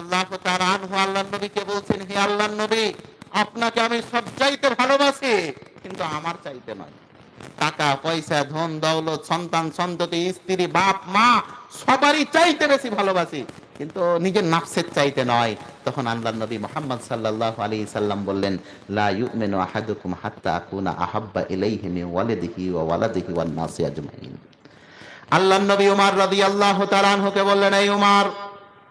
আল্লাহ তাআলা নবীকে বলছেন, হে আল্লাহর নবী, আপনাকে আমি সব চাইতে ভালোবাসি, কিন্তু আমার চাইতে নয়। টাকা, পয়সা, ধন, দৌলত, সন্তান, সন্ততি, স্ত্রী, বাপ, মা, সবারই চাইতে বেশি ভালোবাসি, কিন্তু নিজের নাফসের চাইতে নয়। তখন আল্লাহ নবী মোহাম্মদ সাল্লাল্লাহু আলাইহি সাল্লাম বললেন, লা ইউমিনু আহাদুকুম হাত্তা আকুনা আহাব্বা ইলাইহি ওয়ালিদিহি ওয়া ওয়ালাদিহি ওয়ান নাসি আজমাইন। আল্লাহ নবী উমার রাদিয়াল্লাহু তাআলা আনহুকে বললেন, এই উমার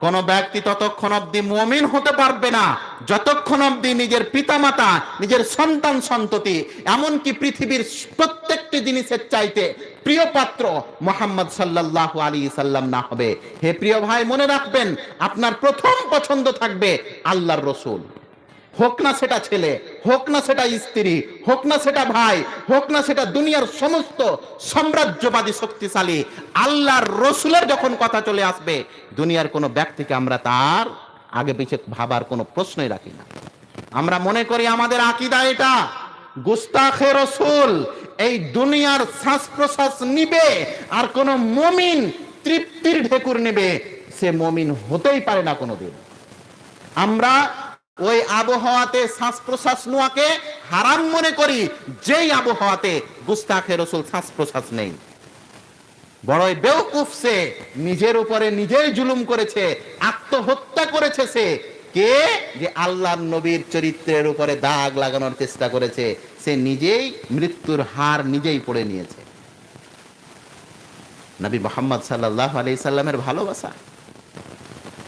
কোন ব্যক্তি ততক্ষণ অব্দি মুমিন হতে পারবে না। যতক্ষণ অব্দি নিজের পিতামাতা, নিজের সন্তান সন্ততি, এমনকি পৃথিবীর প্রত্যেকটি জিনিসের চাইতে প্রিয় পাত্র মোহাম্মদ সাল্লাল্লাহু আলী সাল্লাম না হবে। হে প্রিয় ভাই, মনে রাখবেন, আপনার প্রথম পছন্দ থাকবে আল্লাহর রসুল। হোক না সেটা ছেলে হোক না সেটা স্ত্রী, হোক না সেটা ভাই, হোক না সেটা দুনিয়ার সমস্ত সাম্রাজ্যবাদী শক্তিশালী, আল্লাহর রসুলের যখন কথা চলে আসবে, দুনিয়ার কোনো ব্যক্তিকে আমরা তার আগে পিছে ভাবার কোনো প্রশ্নই রাখি না। আমরা মনে করি আমাদের আকিদা এটা, গুস্তাখে রসুল, এই দুনিয়ার শ্বাস প্রশ্বাস নিবে আর কোনো মমিন তৃপ্তির ঢেকুর নেবে, সে মমিন হতেই পারে না কোনোদিন। আমরা ওই আবহাওয়াতে শ্বাস প্রশ্বাস নোয়াকে হারাম মনে করি। যেই আবহাওয়াতে গুস্তাখে রসুল শ্বাস প্রশ্বাস নেই। বড়ই বেউকুফ সে, নিজের উপরে নিজেই জুলুম করেছে, আত্মহত্যা করেছে সে। কে? যে আল্লাহর নবীর চরিত্রের উপরে দাগ লাগানোর চেষ্টা করেছে, সে নিজেই মৃত্যুর হার নিজেই পড়ে নিয়েছে। নবী মোহাম্মদ সাল্লাহ আলি সাল্লামের ভালোবাসা।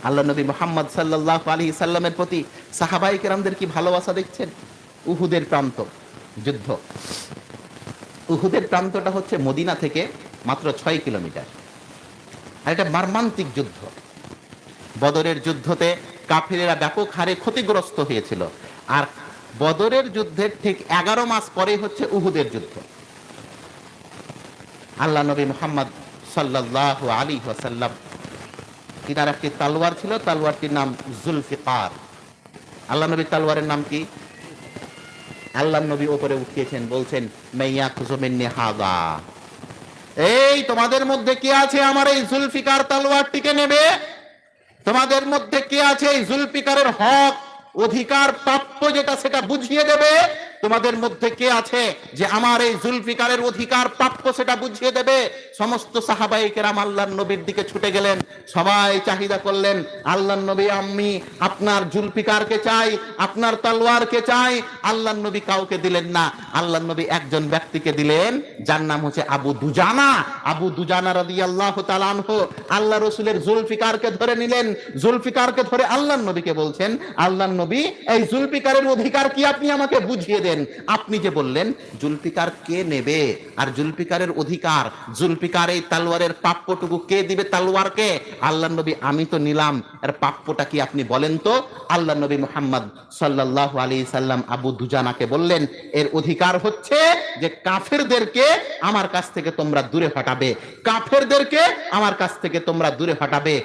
আল্লাহ নবী মোহাম্মদ সাল্লাহ আলী সাল্লামের প্রতি সাহাবাই কেরামদের কি ভালোবাসা দেখছেন? উহুদের প্রান্ত, যুদ্ধ। উহুদের প্রান্তটা হচ্ছে মদিনা থেকে মাত্র ছয় কিলোমিটার। আর এটা মার্মান্তিক যুদ্ধ। বদরের যুদ্ধতে কাফিরেরা ব্যাপক হারে ক্ষতিগ্রস্ত হয়েছিল। আর বদরের যুদ্ধের ঠিক এগারো মাস পরে হচ্ছে উহুদের যুদ্ধ। আল্লাহ নবী মোহাম্মদ সাল্লাহ আলী ওয়াসাল্লাম তিনার একটি তালোয়ার ছিল? তালোয়ারটির নাম জুলফিকার। আল্লাহ নবীর তালোয়ারের নাম কি? আল্লাহ নবী ওপরে উঠিয়েছেন, বলছেন মেয়া খুজমিন্নি হাদা এই, তোমাদের মধ্যে কে আছে আমার এই জুলফিকার তালোয়ারটিকে নেবে? তোমাদের মধ্যে কে আছে এই জুলফিকারের হক, অধিকার প্রাপ্য যেটা সেটা বুঝিয়ে দেবে? তোমাদের মধ্যে কে আছে যে আমার এই জুলফিকারের অধিকার প্রাপ্য সেটা বুঝিয়ে দেবে? সমস্ত সাহাবাই কেরাম আল্লাহর নবীর দিকে ছুটে গেলেন। সবাই চাহিদা করলেন, আল্লাহর নবী আমি আপনার জুলফিকারকে চাই? আপনার তলোয়ারকে চাই? আল্লাহর নবী কাউকে দিলেন না। আল্লাহর নবী একজন ব্যক্তিকে দিলেন, যার নাম হচ্ছে আবু দুজানা। আবু দুজানা রাদি আল্লাহ তালানহ আল্লাহ রসুলের জুলফিকারকে ধরে নিলেন। জুলফিকারকে ধরে আল্লাহর নবীকে বলছেন, আল্লাহর নবী, এই জুলফিকারের অধিকার কি আপনি আমাকে বুঝিয়ে দেন আপনি যে বললেন, জুলফিকার কে নেবে? আর জুলফিকারের অধিকার, জুলফিকার এই তালোয়ারের প্রাপ্যটুকু কে দিবে তালোয়ারকে? আল্লাহ নবী, আমি তো নিলাম, এর প্রাপ্যটা কি আপনি বলেন তো? আল্লাহ নবী মোহাম্মদ সাল্লাহ আলী সাল্লাম আবু দুজানাকে বললেন, এর অধিকার হচ্ছে যে কাফেরদেরকে আমার কাছ থেকে তোমরা দূরে হটাবে। কাফেরদেরকে আমার কাছ থেকে তোমরা দূরে হটাবে।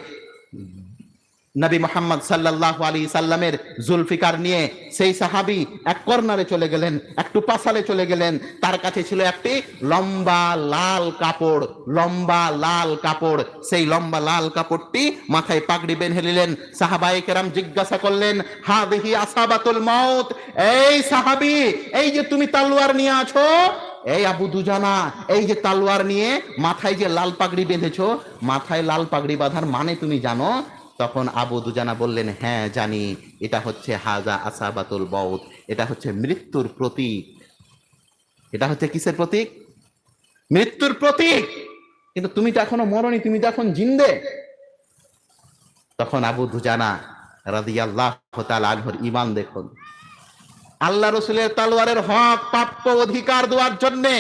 নবী মোহাম্মদ সাল্লাহ আলী সাল্লামের জুলফিকার নিয়ে সেই সাহাবি এক কর্নারে চলে গেলেন, একটু পাশালে চলে গেলেন। তার কাছে ছিল একটি লম্বা লাল কাপড়, লম্বা লাল কাপড়। সেই লম্বা লাল কাপড়টি মাথায় পাগড়ি বেঁধে নিলেন। সাহাবাই কেরাম জিজ্ঞাসা করলেন হা দেখি আসাবাতুল মত এই সাহাবি, এই যে তুমি তালুয়ার নিয়ে আছো? এই আবু দুজানা, এই যে তালুয়ার নিয়ে মাথায় যে লাল পাগড়ি বেঁধেছো, মাথায় লাল পাগড়ি বাঁধার মানে তুমি জানো? তখন আবু দুজানা বললেন হ্যাঁ জানি, এটা হচ্ছে হাজা আসাবাতুল বউত এটা হচ্ছে মৃত্যুর প্রতীক। এটা হচ্ছে কিসের প্রতীক? মৃত্যুর প্রতীক! কিন্তু তুমি তো এখনও মরনি, তুমি তো এখন জিন্দে। তখন আবু দুজানা রাদিয়াল্লাহ আনহুর ঈমান দেখুন। আল্লাহ রসুলের তালোয়ারের হক, প্রাপ্য অধিকার দেওয়ার জন্যে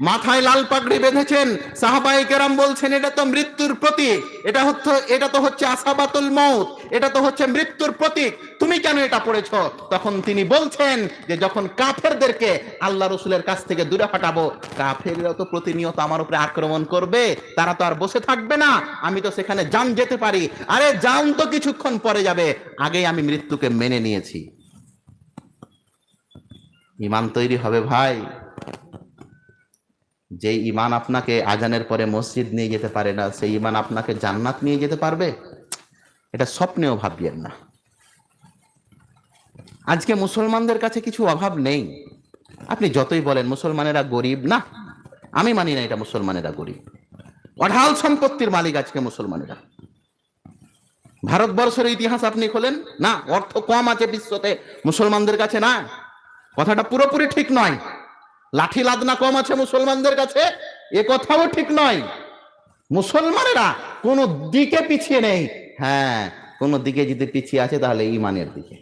মাথায় লাল পাগড়ি বেঁধেছেন। সাহাবাই কেরাম বলছেন, এটা তো মৃত্যুর প্রতীক। এটা হচ্ছে, এটা তো হচ্ছে আসাবাতুল মৌত এটা তো হচ্ছে মৃত্যুর প্রতীক। তুমি কেন এটা পড়েছ? তখন তিনি বলছেন যে, যখন কাফেরদেরকে আল্লাহ রসুলের কাছ থেকে দূরে হটাবো কাফেররা তো প্রতিনিয়ত আমার উপরে আক্রমণ করবে। তারা তো আর বসে থাকবে না। আমি তো সেখানে যান যেতে পারি। আরে, যান তো কিছুক্ষণ পরে যাবে। আগেই আমি মৃত্যুকে মেনে নিয়েছি। ইমান তৈরি হবে ভাই। যে ইমান আপনাকে আজানের পরে মসজিদ নিয়ে যেতে পারে না, সেই ইমান আপনাকে জান্নাত নিয়ে যেতে পারবে? এটা স্বপ্নেও ভাববেন না। আজকে মুসলমানদের কাছে কিছু অভাব নেই। আপনি যতই বলেন, মুসলমানেরা গরিব, না, আমি মানি না এটা মুসলমানেরা গরিব। অঢাল সম্পত্তির মালিক আজকে মুসলমানেরা। ভারতবর্ষের ইতিহাস আপনি খোলেন? না, অর্থ কম আছে বিশ্বতে, মুসলমানদের কাছে না। কথাটা পুরোপুরি ঠিক নয়। লাঠি লাদনা কম আছে মুসলমানদের কাছে? এ কথাও ঠিক নয়। মুসলমানেরা কোনো দিকে পিছিয়ে নেই। হ্যাঁ কোনো দিকে যদি পিছিয়ে আছে তাহলে ইমানের দিকে।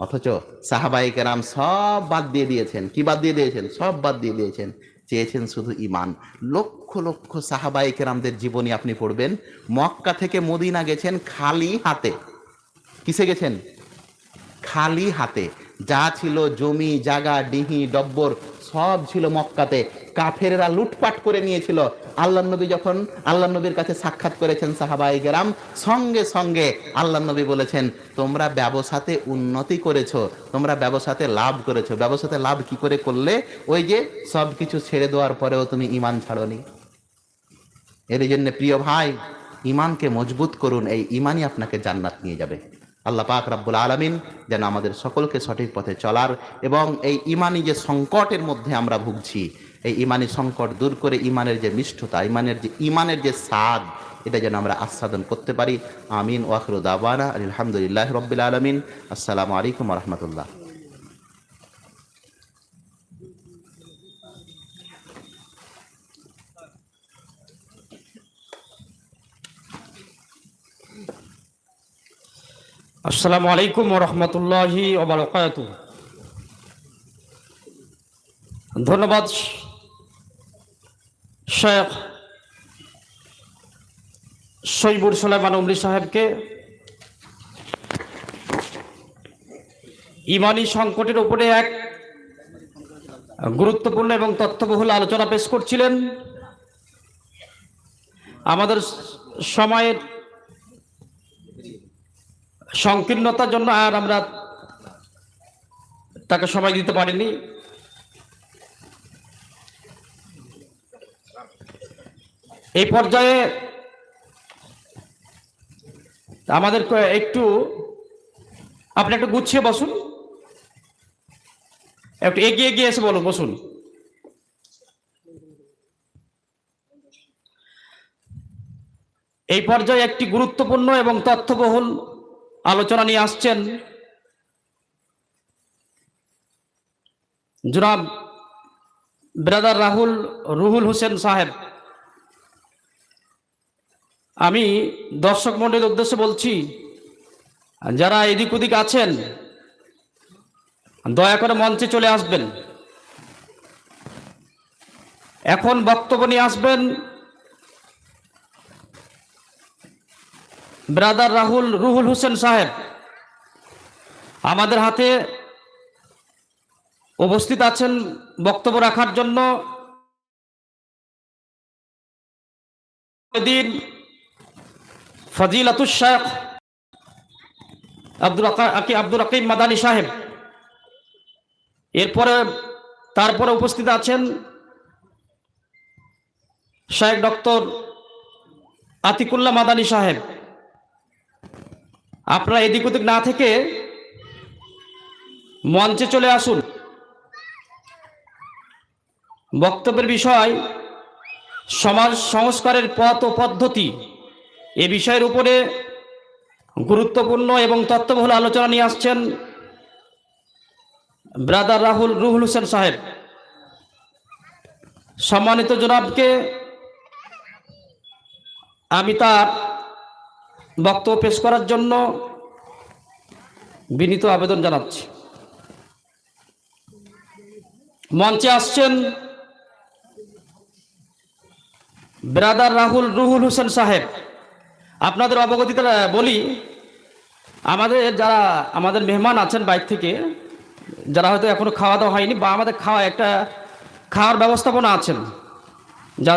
অথচ সাহাবাই কেরাম সব বাদ দিয়ে দিয়েছেন। কি বাদ দিয়ে দিয়েছেন? সব বাদ দিয়ে দিয়েছেন। চেয়েছেন শুধু ইমান। লক্ষ লক্ষ সাহাবাই কেরামদের জীবনী আপনি পড়বেন। মক্কা থেকে মদিনা গেছেন খালি হাতে। কিসে গেছেন? খালি হাতে। যা ছিল জমি জাগা ডিহি, ডব্বর, সব ছিল মক্কাতে। কাফেরেরা লুটপাট করে নিয়েছিল। আল্লাহ নবী যখন আল্লাহ নবীর কাছে সাক্ষাৎ করেছেন সাহাবাই গেরাম সঙ্গে সঙ্গে আল্লাহ নবী বলেছেন, তোমরা ব্যবসাতে উন্নতি করেছ, তোমরা ব্যবসাতে লাভ করেছ। ব্যবসাতে লাভ কি করে করলে? ওই যে সব কিছু ছেড়ে দেওয়ার পরেও তুমি ইমান ছাড়নি। এর জন্য প্রিয় ভাই ইমানকে মজবুত করুন, এই ইমানই আপনাকে জান্নাত নিয়ে যাবে। আল্লাহ পাক রাব্বুল আলমিন যেন আমাদের সকলকে সঠিক পথে চলার এবং এই ইমানি যে সংকটের মধ্যে আমরা ভুগছি, এই ইমানি সংকট দূর করে ইমানের যে মিষ্টতা, ইমানের যে ইমানের যে স্বাদ, এটা যেন আমরা আস্বাদন করতে পারি। আমিন ওয়াখরু আবানা আলহামদুলিল্লাহ রবিল আলমিন। আসসালামু আলাইকুম রহমতুল্লাহ। আসসালামু আলাইকুম রহমতুল্লাহি ওবরকাত ধন্যবাদ শেখ সৈবুর সুলাইমান উমরি সাহেবকে। ইমানি সংকটের উপরে এক গুরুত্বপূর্ণ এবং তথ্যবহুল আলোচনা পেশ করছিলেন। আমাদের সময়ের সংকীর্ণতার জন্য আর আমরা তাকে সময় দিতে পারিনি। এই পর্যায়ে আমাদের একটু আপনি একটু গুছিয়ে বসুন। একটু এগিয়ে এগিয়ে এসে বলুন, বসুন। এই পর্যায়ে একটি গুরুত্বপূর্ণ এবং তথ্যবহুল আলোচনা নিয়ে আসছেন। জনাব ব্রাদার রাহুল, রুহুল হোসেন সাহেব। আমি দর্শক মন্ডলীর উদ্দেশ্যে বলছি, যারা এদিক ওদিক আছেন, দয়া করে মঞ্চে চলে আসবেন। এখন বক্তব্য নিয়ে আসবেন ব্রাদার রাহুল রুহুল হোসেন সাহেব, আমাদের হাতে উপস্থিত আছেন বক্তব্য রাখার জন্য। দিন ফজিলাতুল শেখ আব্দুল আকি আব্দুল আকিম মাদানী সাহেব, এরপরে, তারপরে উপস্থিত আছেন শেখ ডক্টর আতিকুল্লাহ মাদানী সাহেব। আপনারা এদিক ওদিক না থেকে মঞ্চে চলে আসুন। বক্তব্যের বিষয়, সমাজ সংস্কারের পথ ও পদ্ধতি। এ বিষয়ের উপরে গুরুত্বপূর্ণ এবং তত্ত্ববহুল আলোচনা নিয়ে আসছেন ব্রাদার রাহুল রুহুল হোসেন সাহেব। সম্মানিত জনাবকে, আমি তার বক্তব্য পেশ করার জন্য বিনীত আবেদন জানাচ্ছি। মঞ্চে আসছেন ব্রাদার রাহুল রুহুল হোসেন সাহেব। আপনাদের অবগতিতে বলি, আমাদের যারা, আমাদের মেহমান আছেন বাইর থেকে, যারা হয়তো এখনও খাওয়া দাওয়া হয়নি বা আমাদের খাওয়া একটা, খাওয়ার ব্যবস্থাপনা আছেন।